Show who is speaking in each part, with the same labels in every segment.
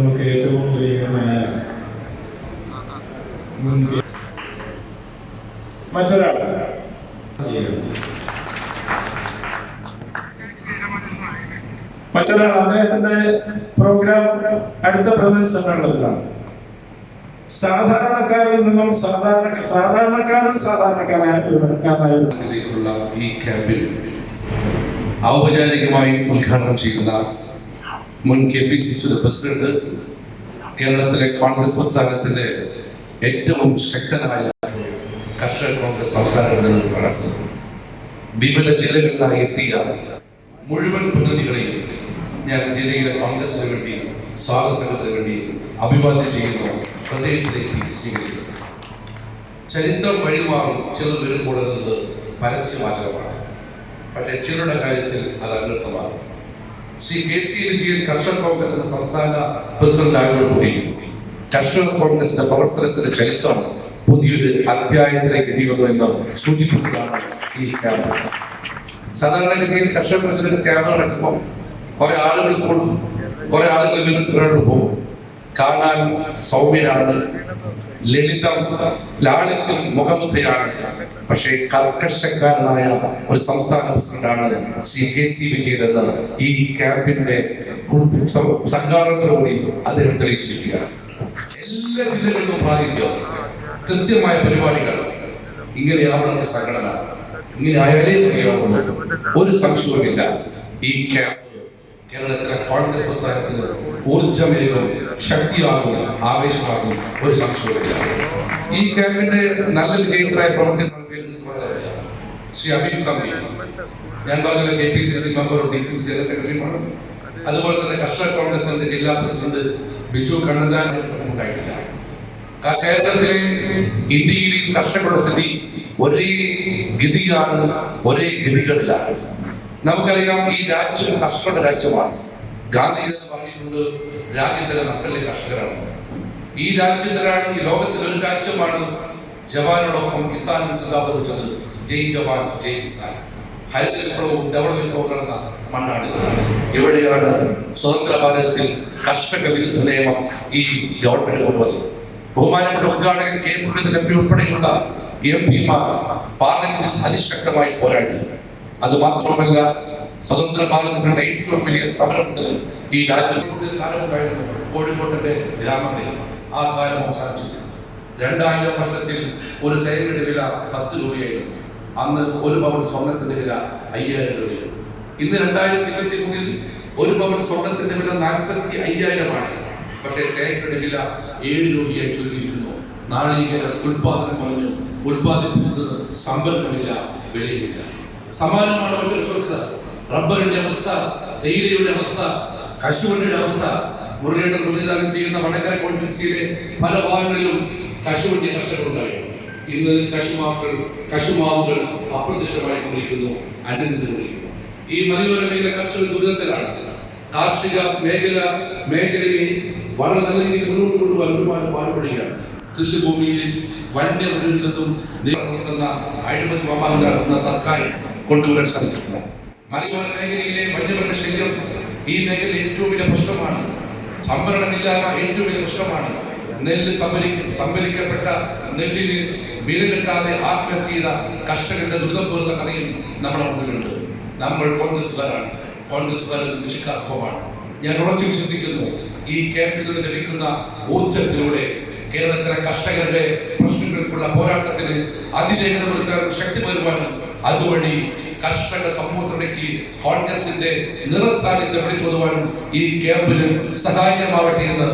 Speaker 1: നമുക്ക് ഏറ്റവും കെ- മറ്റൊരാൾ. മറ്റൊരാൾ. അദ്ദേഹത്തിന്റെ പ്രോഗ്രാം അടുത്ത പ്രദേശങ്ങളിലാണ് സാധാരണക്കാരിൽ നിന്നും സാധാരണ സാധാരണക്കാരൻ സാധാരണക്കാരായ
Speaker 2: ഈ ക്യാമ്പിൽ ഔപചാരികമായി ഉദ്ഘാടനം ചെയ്യുന്ന മുൻ കെ പി സി സിയുടെ പ്രസിഡന്റ് കേരളത്തിലെ കോൺഗ്രസ് പ്രസ്ഥാനത്തിന്റെ ഏറ്റവും ശക്തനായ കർഷക കോൺഗ്രസ് സംസ്ഥാന നേതൃത്വമാണ് വിവിധ ജില്ലകളിലായി എത്തിയ മുഴുവൻ പ്രതിനിധികളെയും ഞാൻ ജില്ലയിലെ കോൺഗ്രസിന് വേണ്ടി സ്വാഗത സംഘത്തിന് വേണ്ടി അഭിവാദ്യം ചെയ്യുന്നു ഹൃദയത്തിലേക്ക് സ്വീകരിക്കുന്നു. ചരിത്രം വഴിമാറും ചിലർ വരുമ്പോൾ എന്നത് പരസ്യവാചകമാണ്. പക്ഷേ ചിലരുടെ കാര്യത്തിൽ അത് അനർത്ഥമാണ്. ശ്രീ കെ സി വിജയൻ കർഷക കോൺഗ്രസിന്റെ സംസ്ഥാന പ്രസിഡന്റ് ആയതോടുകൂടി കർഷക കോൺഗ്രസിന്റെ പ്രവർത്തനത്തിന്റെ ചരിത്രം പുതിയൊരു അധ്യായത്തിലേക്ക് എത്തിക്കുന്നു എന്ന് സൂചിപ്പിക്കുന്നതാണ് ഈ ക്യാമ്പ് സാധാരണഗതിയിൽ കർഷക പ്രസിഡന്റ് ക്യാമ്പ് നടക്കുമ്പോൾ കുറെ ആളുകൾ കൂടും. കുറെ ആളുകൾ പോകും. കാണാൻ സൗമ്യനാണ് ലളിതം ലാളിത്യം മുഖമുദ്രയാണ്. പക്ഷേ കർക്കശക്കാരനായ ഒരു സംസ്ഥാന പ്രസിഡന്റാണ് ശ്രീ കെ സി വിജയൻ എന്ന് ഈ ക്യാമ്പിന്റെ സംഘാടനത്തോടുകൂടി അദ്ദേഹം തെളിയിച്ചിരിക്കുകയാണ്. എല്ലാ ജില്ലകളിലും പ്രാതിനിധ്യം കൃത്യമായ പരിപാടികൾ. ഇങ്ങനെയാവണം സംഘടന. ഇങ്ങനെ ആയാലേ മതിയാവുള്ളൂ. ഒരു സംശയവുമില്ല. ഈ ക്യാമ്പ് കേരളത്തിലെ കോൺഗ്രസ് പ്രസ്ഥാനത്തിന് ഊർജമേകും ശക്തിയാകും ആവേശമാകും ഒരു സംശയമില്ല ഈ ക്യാമ്പിന്റെ നല്ല വിജയത്തിനായി പ്രവർത്തിക്കുന്ന പേര് എടുത്ത് പറയാറില്ല. ശ്രീ ഞാൻ പറഞ്ഞ കെ പി സി സി മെമ്പറും ഡി സി സി ജനറൽ സെക്രട്ടറിയുമാണ്. അതുപോലെ തന്നെ കർഷക കോൺഗ്രസിന്റെ ജില്ലാ പ്രസിഡന്റ് ബിജു കണ്ണന്താൻ ഉണ്ടായിട്ടില്ല. കേരളത്തിലെ ഇന്ത്യയിലെ കർഷകരുടെ സ്ഥിതി ഒരേ ഗതിയാണ് ഒരേ ഗതികളിലാണ്. നമുക്കറിയാം ഈ രാജ്യം കർഷകരുടെ രാജ്യമാണ്. ഗാന്ധി തന്നെ പറഞ്ഞിട്ടുണ്ട് രാജ്യത്തിലെ നട്ടൽ കർഷകരാണ്. ഈ രാജ്യത്തിലാണ് ഈ ലോകത്തിലെ ഒരു രാജ്യമാണ് ജവാനോടൊപ്പം കിസാൻ സിന്ദാബാദ് വെച്ചത്. ജയ് ജവാൻ ജയ് കിസാൻ. ഹരിത വിപ്ലവവും ഡെവലപ്മെന്റ് നടന്ന മണ്ണാണ് ഇവിടെയാണ് സ്വതന്ത്ര ഭാരതത്തിൽ കർഷക വിരുദ്ധ നിയമം ഈ ഗവൺമെന്റ് കൊണ്ടുവന്നത്? ബഹുമാനപ്പെട്ട ഉദ്ഘാടകൻ കെ മുരളീധരൻ എം പി ഉൾപ്പെടെയുള്ള എം പിമാർ പാർലമെന്റിൽ അതിശക്തമായി പോരാടി. അത് മാത്രമല്ല സ്വതന്ത്ര ഭാരതത്തിന്റെ ഏറ്റവും വലിയ സമരത്തിൽ ഈ രാജ്യം കോഴിക്കോട്ടിന്റെ ഗ്രാമങ്ങളിൽ ആ കാലം അവസാനിച്ചു രണ്ടായിരം വർഷത്തിൽ ഒരു തേങ്ങയുടെ വില പത്ത് രൂപയായിരുന്നു അന്ന് ഒരു പവൻ സ്വർണത്തിന്റെ വില അയ്യായിരം രൂപയായിരുന്നു ഇന്ന് രണ്ടായിരത്തി ഇരുപത്തി മൂന്നിൽ ഒരു പവൻ സ്വർണത്തിന്റെ വില നാൽപ്പത്തി അയ്യായിരമാണ്. പക്ഷേ തേങ്ങയുടെ വില ഏഴ് രൂപയായി ചുരുങ്ങിയിരിക്കുന്നു. നാളികേര ഉൽപാദനം കുറഞ്ഞു. ഉൽപാദിപ്പിക്കുന്നത് സമ്പർക്കമില്ല വിലയുമില്ല. സമാനമാണ് മറ്റൊരു അവസ്ഥ റബ്ബറിന്റെ അവസ്ഥ തേയിലയുടെ അവസ്ഥ കശുവണ്ടിയുടെ അവസ്ഥ മുരളിയുടെ പ്രതിദാനം ചെയ്യുന്ന വടക്കര കോൺസ്റ്റിറ്റ്യൂൻസിയിലെ പല ഭാഗങ്ങളിലും കശുവണ്ടി കർഷകരുണ്ടായി. ഇന്ന് കശുമാക്കൾ കശുമാവുകൾ അപ്രത്യക്ഷമായിക്കൊണ്ടിരിക്കുന്നു അനന്തരം ഈ മലയോര മേഖല കർഷകർ ദുരിതത്തിലാണ്. കാർഷിക മേഖല മേഖലയെ വളരെ നല്ല രീതിയിൽ മുന്നോട്ട് കൊണ്ടുപോകാൻ ഒരുപാട് പാടുപെടുകയാണ്. കൃഷിഭൂമിയിൽ നിയമസഭ എന്ന അഴിമതി നടത്തുന്ന സർക്കാർ കൊണ്ടുവരാൻ സാധിച്ചിട്ടുണ്ട് മലയോര മേഖലയിലെ വന്യമൃഗ ശല്യം ഈ മേഖല ഏറ്റവും വലിയ പ്രശ്നമാണ്. സംഭരണമില്ലാത്ത ഏറ്റവും വലിയ പ്രശ്നമാണ്. നെല്ല് സംഭരിക്ക സംഭരിക്കപ്പെട്ട നെല്ലിന് വില കിട്ടാതെ ആത്മഹത്യ ചെയ്ത കർഷകരുടെ ദുരിതം പോലുള്ള കഥയും നമ്മുടെ മുന്നിലുണ്ട്. നമ്മൾ കോൺഗ്രസ്സുകാരാണ്. കോൺഗ്രസ്സുകാർ ഞാൻ ഉറച്ചു വിശ്വസിക്കുന്നു. ഈ ക്യാമ്പിൽ ലഭിക്കുന്ന ഊർജത്തിലൂടെ കേരളത്തിലെ കർഷകരുടെ പ്രശ്നങ്ങൾക്കുള്ള പോരാട്ടത്തിന് കൊടുക്കാനും ശക്തി വരുവാനും അതുവഴി കർഷക സമൂഹത്തിന്റെ കോൺഗ്രസിന്റെ നിറസ്ഥാനത്തെ വിളിച്ചോതുവാനും ഈ ക്യാമ്പിന് സഹായകമാവട്ടെ എന്ന്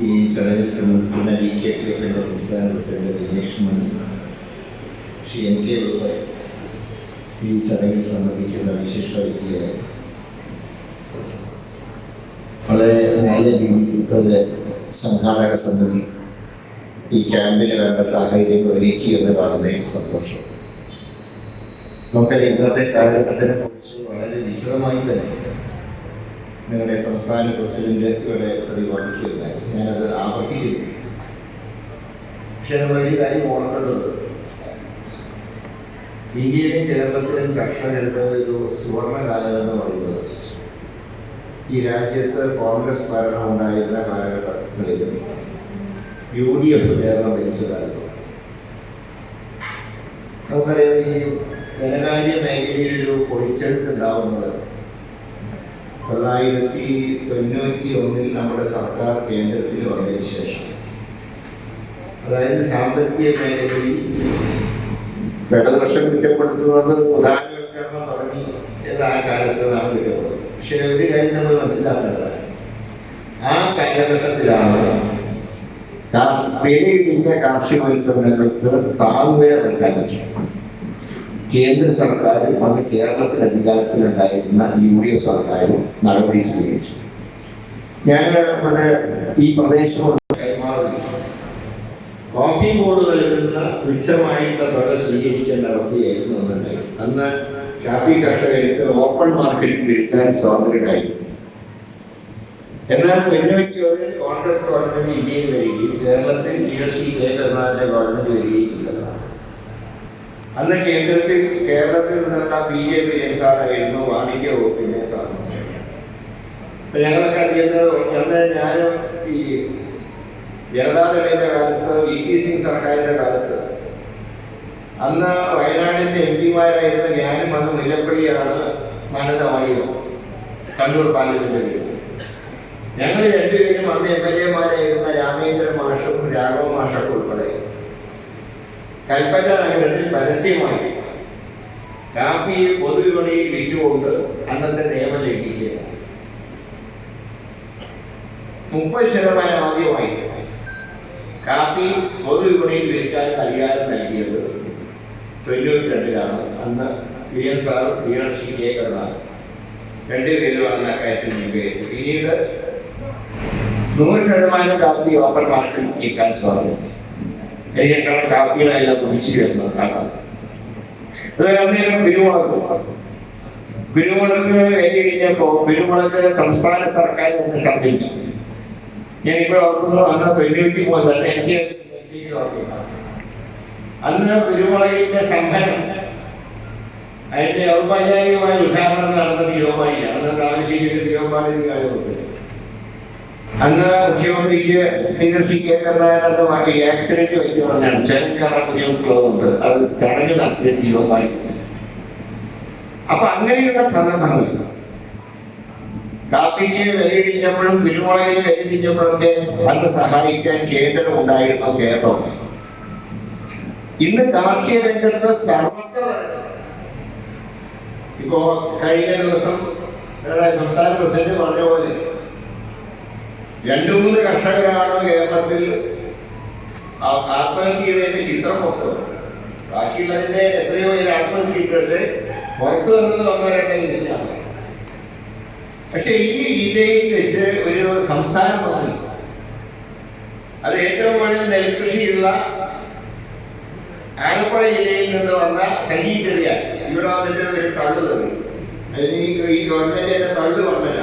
Speaker 3: ഈ ചടങ്ങിൽ സംബന്ധിക്കുന്ന ഡി കെ പി എഫിന്റെ സംസ്ഥാന president Dinesh Mani Shri N K ഉൾപ്പെടെ ഈ ചടങ്ങിൽ സംബന്ധിക്കുന്ന വിശിഷ്ട വ്യക്തികളെ വളരെ നല്ല രീതിയിൽ ഇപ്പോഴത്തെ സംഘാടക സമിതി ഈ ക്യാമ്പിന് വേണ്ട സാഹചര്യം ഒരുക്കി എന്ന് കാണുന്നതിൽ സന്തോഷം നമുക്കറിയാം ഇന്നത്തെ കാലഘട്ടത്തിനെ കുറിച്ച് വളരെ വിശദമായി തന്നെ നിങ്ങളുടെ സംസ്ഥാന പ്രസിഡന്റ് ഇവിടെ പ്രതിപാദിക്കുകയുണ്ടായി. ഞാനത് ആവർത്തിക്കുന്നില്ല പക്ഷെ നമ്മൾ ഒരു കാര്യം ഓർക്കേണ്ടത് ഇന്ത്യയിലും കേരളത്തിലും കർഷകരുടെ ഒരു സുവർണ കാലം എന്ന് പറയുന്നത് ഈ രാജ്യത്ത് കോൺഗ്രസ് ഭരണം ഉണ്ടായിരുന്ന കാലഘട്ടങ്ങളിലും യു ഡി എഫ് കേരളം ഭരിച്ച കാലത്തും. നമുക്കറിയാം ഈ ധനകാര്യ മേഖലയിലൊരു പൊളിച്ചെടുത്ത് ഉണ്ടാവുന്നത് തൊള്ളായിരത്തി തൊണ്ണൂറ്റി ഒന്നിൽ നമ്മുടെ സർക്കാർ കേന്ദ്രത്തിൽ വന്നതിന് ശേഷം. അതായത് സാമ്പത്തിക മേഖലയിൽ ഇടതുപക്ഷം കുറ്റപ്പെടുത്തുന്നത് ഉദാഹരണവൽക്കരണം തുടങ്ങി എന്നാ ആ കാലത്ത് നാം കുറ്റപ്പെടുന്നത്. പക്ഷേ ഒരു കാര്യം നമ്മൾ മനസ്സിലാക്കേണ്ടത് ആ കാലഘട്ടത്തിലാണ് പേരിടിഞ്ഞ കാർഷിക കാർഷികോൽപ്പന്നങ്ങൾക്ക് താങ്ങുവില പ്രഖ്യാപിക്കുക കേന്ദ്ര സർക്കാരും അന്ന് കേരളത്തിൽ അധികാരത്തിലുണ്ടായിരുന്ന യു ഡി എഫ് സർക്കാരും നടപടി സ്വീകരിച്ചു. ഞാൻ നമ്മുടെ ഈ പ്രദേശം കൈമാറി. കോഫി ബോർഡ് നൽകുന്ന തുച്ഛമായിട്ടുള്ള തുക സ്വീകരിക്കേണ്ട അവസ്ഥയായിരുന്നു അന്നുണ്ടായി അന്ന് കാപ്പി കർഷകർക്ക് ഓപ്പൺ മാർക്കറ്റിൽ വിൽക്കാൻ സ്വാതന്ത്ര്യമായിരുന്നു എന്നാൽ തൊണ്ണൂറ്റി ഒന്നിൽ കോൺഗ്രസ് ഗവൺമെന്റ് ഇന്ത്യയിൽ വരികയും കേരളത്തിൽ ലീഡർഷി സി കരുണാകരന്റെ ഗവൺമെന്റ് വരികയും ചെയ്തതാണ്. അന്ന് കേന്ദ്രത്തിൽ കേരളത്തിൽ നിന്നുള്ള പി എ പി സാറായിരുന്നു വാണിജ്യ വകുപ്പിന്റെ സാർ അപ്പൊ ഞങ്ങളൊക്കെ അറിയുന്നത് അന്ന് ഞാനും ഈ ജനതാദളിന്റെ കാലത്ത് വി പി സിംഗ് സർക്കാരിന്റെ കാലത്ത് അന്ന് വയനാടിന്റെ എം പിമാരായിരുന്ന ഞാനും അന്ന് മുല്ലപ്പള്ളിയാണ് മാനന്തവാടിയോ കണ്ണൂർ വീട് ഞങ്ങൾ രണ്ടുപേരും അന്ന് എം എൽ എമാരായിരുന്ന രാമേന്ദ്രൻ മാഷും രാഘവ മാഷൊക്കെ ഉൾപ്പെടെ. കൽപ്പറ്റ നഗരത്തിൽ പരസ്യമായി. കാപ്പിയെ പൊതുവിപണിയിൽ വിറ്റുകൊണ്ട് അന്നത്തെ നിയമം ലംഘിക്കുക മുപ്പത് ശതമാനം ആദ്യമായി. കാപ്പി പൊതുവിപണിയിൽ വിൽക്കാൻ അധികാരം നൽകിയത് തൊണ്ണൂറ്റി രണ്ടിലാണ് അന്ന് William sir leadership K Karunakaran. രണ്ടുപേരുമാണ് അക്കാര്യത്തിൽ മുൻകൈ പിന്നീട് നൂറ് ശതമാനം കാപ്പി ഓപ്പൺ മാർക്കറ്റിൽ വിൽക്കാൻ സ്വാതന്ത്ര്യം എല്ലാം കുതിച്ചു വരുന്നത് കാണാം അന്നേരം കുരുമുളക് കുരുമുളക് വിലയിടിഞ്ഞപ്പോ കുരുമുളക് സംസ്ഥാന സർക്കാർ തന്നെ സംഭവിച്ചു ഞാനിപ്പോൾ ഓർക്കുന്നു അന്ന് തൊണ്ണൂറ്റി മൂന്ന് തന്നെ എനിക്ക്. അന്ന് കുരുമുളകിന്റെ സംഭരണം അതിന്റെ ഔപചാരികമായ ഉദ്ഘാടനം നടന്നത് തിരുവമ്പാടിയാണ് അന്ന് താമസിക്കുന്ന തിരുവമ്പാടി നിയോജകമണ്ഡലത്തിൽ. അന്ന് മുഖ്യമന്ത്രിക്ക് ലീഡർഷിപ്പ് കെ കരുണാകരൻ വാങ്ങി ആക്സിഡന്റ് പറ്റി പറഞ്ഞാണ്. കയറാൻ ബുദ്ധിമുട്ടുള്ളതുകൊണ്ട് അത് ചടങ്ങ് നടത്തിയ തിരുവമ്പാടി അപ്പൊ അങ്ങനെയുള്ള സന്ദർഭങ്ങൾ. കാപ്പിക്ക് വിലയിടിഞ്ഞപ്പോഴും കുരുമുളകിന് വിലയിടിഞ്ഞപ്പോഴൊക്കെ അന്ന് സഹായിക്കാൻ കേന്ദ്രം ഉണ്ടായിരുന്നു കേരളം. ഇന്ന് കാർഷിക രംഗത്ത് സർവത്ര ഇപ്പോ കഴിഞ്ഞ ദിവസം സംസ്ഥാന പ്രസിഡന്റ് പറഞ്ഞ പോലെ രണ്ടു മൂന്ന് കർഷകരാണ് കേരളത്തിൽ ആത്മഹത്യ ചിത്രം പുറത്തു. ബാക്കിയുള്ളതിന്റെ എത്രയോ പേര് ആത്മഹത്യ പക്ഷേ പുറത്തു വന്നത് ഒന്നോ രണ്ടോ കേസിലാണ് പക്ഷെ ഈ ജില്ലയിൽ വെച്ച് ഒരു സംസ്ഥാനം വന്നു. അത് ഏറ്റവും കൂടുതൽ നെൽകൃഷിയുള്ള ആലപ്പുഴ ജില്ലയിൽ നിന്ന് വന്ന സഹീ ചെറിയ ഇവിടെ വന്നിട്ട് ഒരു തള്ളു തന്നു. അല്ലെങ്കിൽ ഈ ഗവൺമെന്റിന്റെ തള്ളു പറഞ്ഞില്ല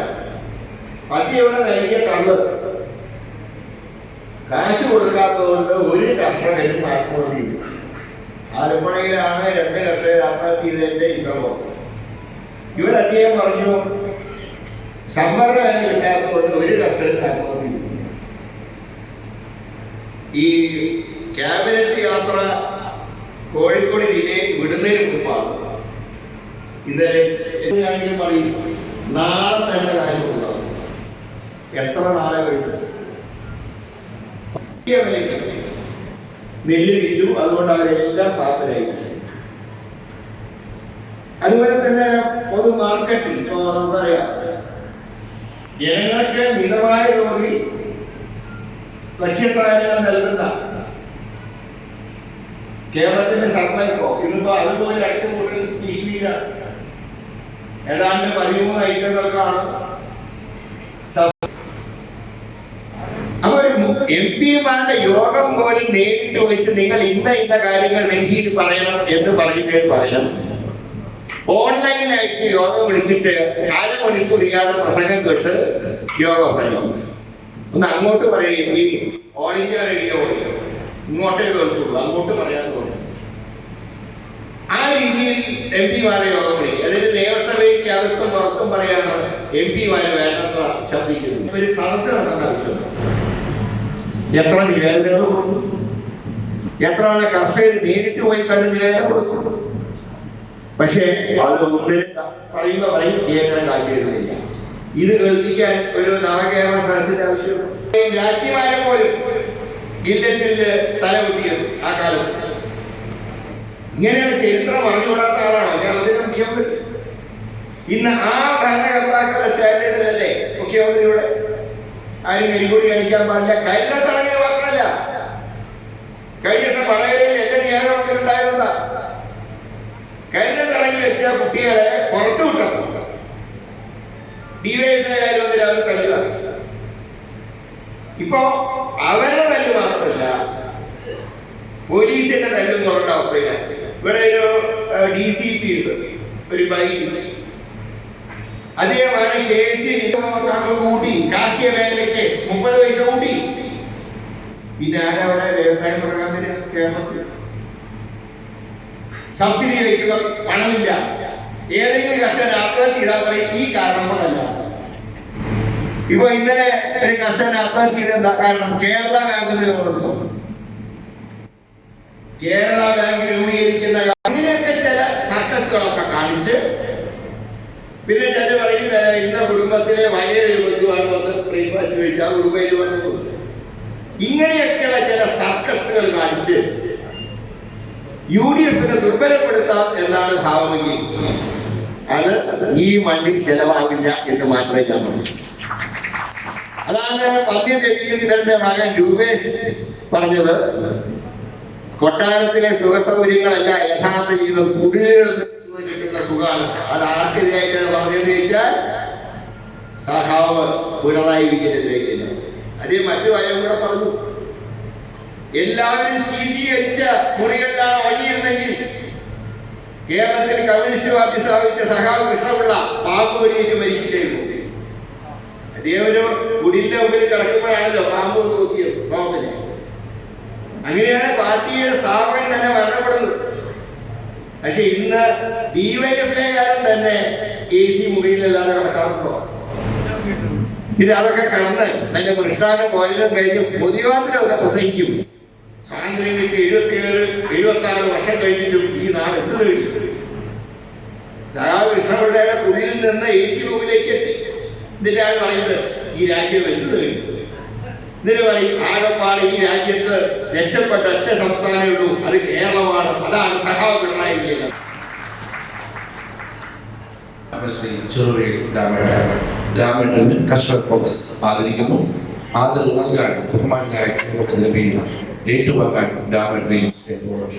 Speaker 3: പതി ഇവിടെ നൽകിയ തള്ളു. കാശ് കൊടുക്കാത്തതുകൊണ്ട് ഒരു കർഷകനും ആത്മഹത്യ ചെയ്തു. ആലപ്പുഴയിലാണ് രണ്ട് കർഷകർ ആത്മഹത്യ ചെയ്തതിന്റെ ഇത്രവും ഇവിടെ അദ്ദേഹം പറഞ്ഞു സംവരണം കിട്ടാത്തതുകൊണ്ട് ഒരു കർഷകനും ആത്മഹത്യ ചെയ്തു. ഈ ക്യാബിനറ്റ് യാത്ര കോഴിക്കോട് ജില്ലയിൽ വിടുന്നതിന് മുമ്പാണ്. ഇന്നലെ പറയും? നാളെ തന്നെ കാര്യം എത്ര നാളെ വരും? വലിയ വിലയ്ക്ക് നെല്ല് വിറ്റു അതുകൊണ്ട് അവരെല്ലാം പാപ്പരായി അതുപോലെ തന്നെ പൊതു മാർക്കറ്റിൽ ഇപ്പോ നമുക്കറിയാം ജനങ്ങൾക്ക് മിതമായ തോതിൽ ഭക്ഷ്യസാധനങ്ങൾ നൽകുന്ന കേരളത്തിന്റെ സപ്ലൈകോ ഇതിപ്പോ അതുപോലെ അടുത്ത കൂടുതൽ ഭീഷണിയിലാണ്. ഏതാണ്ട് പതിമൂന്ന് ഐറ്റങ്ങൾക്കാണ് എം പിമാരുടെ യോഗം പോലും നേരിട്ട് വിളിച്ച് നിങ്ങൾ ഇന്ന ഇന്ന കാര്യങ്ങൾ ഡൽഹിയിൽ പറയണം എന്ന് പറയുന്നതിന് പകരം ഓൺലൈനായിട്ട് യോഗം വിളിച്ചിട്ട് അരമണിക്കൂർ ഇല്ലാതെ പ്രസംഗം കേട്ട് യോഗം അവസാനം ഒന്ന് അങ്ങോട്ട് പറയുകയും ഈ ഓൾ ഇന്ത്യ റേഡിയോ ഇങ്ങോട്ടേ കേൾക്കുള്ളൂ അങ്ങോട്ട് പറയാൻ തോന്നുന്നു ആ രീതിയിൽ എം പിമാരെ യോഗം വിളിക്കും. അതിന് നിയമസഭയ്ക്ക് അകത്തും പുറത്തും പറയാണ് എം പിമാര് വേണ്ടത്ര ശബ്ദിക്കുന്നു. ഒരു സദസ്സ് നടന്ന ആവശ്യമുണ്ട്. എത്ര നിവേദനങ്ങൾ കൊടുക്കുന്നു എത്ര കർഷകർ നേരിട്ട് പോയി കണ്ട് നിവേദനം കൊടുക്കുന്നു പക്ഷേ അത് ഒന്നിൽ പറയുക പറയും കേന്ദ്രം കാശ് ഇത് കേൾപ്പിക്കാൻ ഒരു നവകേരള സദസ്സിന്റെ ആവശ്യമുണ്ട്. രാജ്ഞിമാരെ പോലും ഗില്ലറ്റിൽ തല കുട്ടിയത് ആ കാലത്ത്. ഇങ്ങനെയാണ് ചരിത്രം അറിഞ്ഞുകൂടാത്ത ആളാണോ? കേരളത്തിന്റെ മുഖ്യമന്ത്രി. ഇന്ന് ആ ഭരണകർത്താക്കളുടെ സ്റ്റാൻഡേർഡിലല്ലേ മുഖ്യമന്ത്രിയുടെ? ആരും കൈകൂടി കാണിക്കാൻ പാടില്ല. കരുത തടങ്ങിയ മാത്രമല്ല. കഴിഞ്ഞ ദിവസം പടകരയിൽ എന്റെ നിയമനത്തിലുണ്ടായിരുന്നതാ കഴിഞ്ഞ തടങ്ങിൽ വെച്ച കുട്ടികളെ പുറത്തു വിട്ടു ഡിവൈഎഫ്ഐക്കാർ വന്നിട്ട് അവർ തല്ലുവാണ് ഇപ്പോ അവരുടെ തല്ല് മാത്രമല്ല പോലീസിന്റെ തല്ലും തുടങ്ങേണ്ട അവസ്ഥയിലാണ് ഇവിടെ ഒരു ഡി സി പി ഉണ്ട്. ഒരു ബൈക്ക് അദ്ദേഹമാണ് കെ സി കൂട്ടി കാർഷിക മേഖലയ്ക്ക് മുപ്പത് പൈസ കൂട്ടി പിന്നെ ആരവിടെ വ്യവസായം തുടങ്ങാൻ വരിക കേരളത്തിൽ സബ്സിഡി വയ്ക്കുക പണമില്ല ഏതെങ്കിലും കർഷകൻ ആത്മഹത്യ ചെയ്താൽ പറയും ഈ കാരണം കൊണ്ടല്ല ഇപ്പൊ ഇന്നലെ ഒരു കർഷകൻ ആത്മഹത്യ ചെയ്ത എന്താ കാരണം കേരള ബാങ്ക് കൊടുത്തു കേരള ബാങ്ക് രൂപീകരിക്കുന്ന അങ്ങനെയൊക്കെ ചില സർക്കസുകളൊക്കെ കാണിച്ച് പിന്നെ ചില പറയും ഇന്ന കുടുംബത്തിലെ വലിയൊരു ബന്ധുവാണ് വന്ന് ബ്രേക്ക്ഫാസ്റ്റ് കഴിച്ച് ആ കുടുംബയിൽ വന്നത് ഇങ്ങനെയൊക്കെയുള്ള ചില സർക്കസുകൾ കാണിച്ച് യു ഡി എഫിനെ ദുർബലപ്പെടുത്താം എന്നാണ് ഭാവമെങ്കിൽ അത് ഈ മണ്ണിൽ ചെലവാകില്ല എന്ന് മാത്രമേ ഞാൻ പറയൂ. അതാണ് പദ്യ രവീന്ദ്രന്റെ മകൻ രൂപേഷ് പറഞ്ഞത്. കൊട്ടാരത്തിലെ സുഖസൗകര്യങ്ങളല്ല യഥാർത്ഥ ജീവിതം കിട്ടുന്ന സുഖമാണ് അത് ആർക്കെതിരായിട്ടാണ് പറഞ്ഞതെന്ന് ചോദിച്ചാൽ സഹാവ് പിണറായി വിജയനെതിരേക്കില്ല അതേ മറ്റു വയം കൂടെ പറഞ്ഞു. എല്ലാവരും ശീതീകരിച്ച മുറികളിലാണ് വഴിയിരുന്നെങ്കിൽ കേരളത്തിൽ കമ്മ്യൂണിസ്റ്റ് പാർട്ടി സ്ഥാപിച്ച സഹാവ് കൃഷ്ണപിള്ള പാമ്പ് കടിയേറ്റ് മരിക്കില്ലായിരുന്നു അദ്ദേഹം ഒരു കുടിലിന്റെ മുമ്പിൽ കിടക്കുമ്പോഴാണല്ലോ പാമ്പ് നോക്കിയത് പാമ്പിനെ. അങ്ങനെയാണ് പാർട്ടിയുടെ സ്ഥാപകൻ തന്നെ മരണപ്പെടുന്നത്. പക്ഷെ ഇന്ന് ഡിവൈഎഫ്ഐക്കാരൻ തന്നെ എ സി മുറിയിലല്ലാതെ കിടക്കാറുണ്ടോ ഇത് അതൊക്കെ കടന്ന് നല്ല മൃഷ്ടാന ഭോജനം കഴിഞ്ഞ് പൊതുവാദത്തിലൊക്കെ പ്രസംഗിക്കും. സ്വാതന്ത്ര്യം കിട്ടി എഴുപത്തിയേഴ് എഴുപത്തി ആറ് വർഷം കഴിഞ്ഞിട്ടും ഈ നാട് എന്ത് കഴിഞ്ഞു സഹാബ് കൃഷ്ണപിള്ളയുടെ കുടിയിൽ നിന്ന് എ സി റൂമിലേക്ക് എത്തി എന്നിട്ടാണ് പറയുന്നത്? ഈ രാജ്യം എന്ത് കഴിഞ്ഞു എന്നിട്ട് പറയും ആകപ്പാട് ഈ രാജ്യത്ത് രക്ഷപ്പെട്ട ഒറ്റ സംസ്ഥാനമേ ഉള്ളൂ. അത് കേരളമാണ്. അതാണ് സഹാവ് പിണറായി വിജയൻ.
Speaker 2: ആദരിക്കുന്നു. ആദരവ് നൽകാൻ ബഹുമാനായ കേരളത്തിലെ ഏറ്റുവാങ്ങാൻ രാമേട്ടനെയും
Speaker 4: സ്നേഹപൂർവം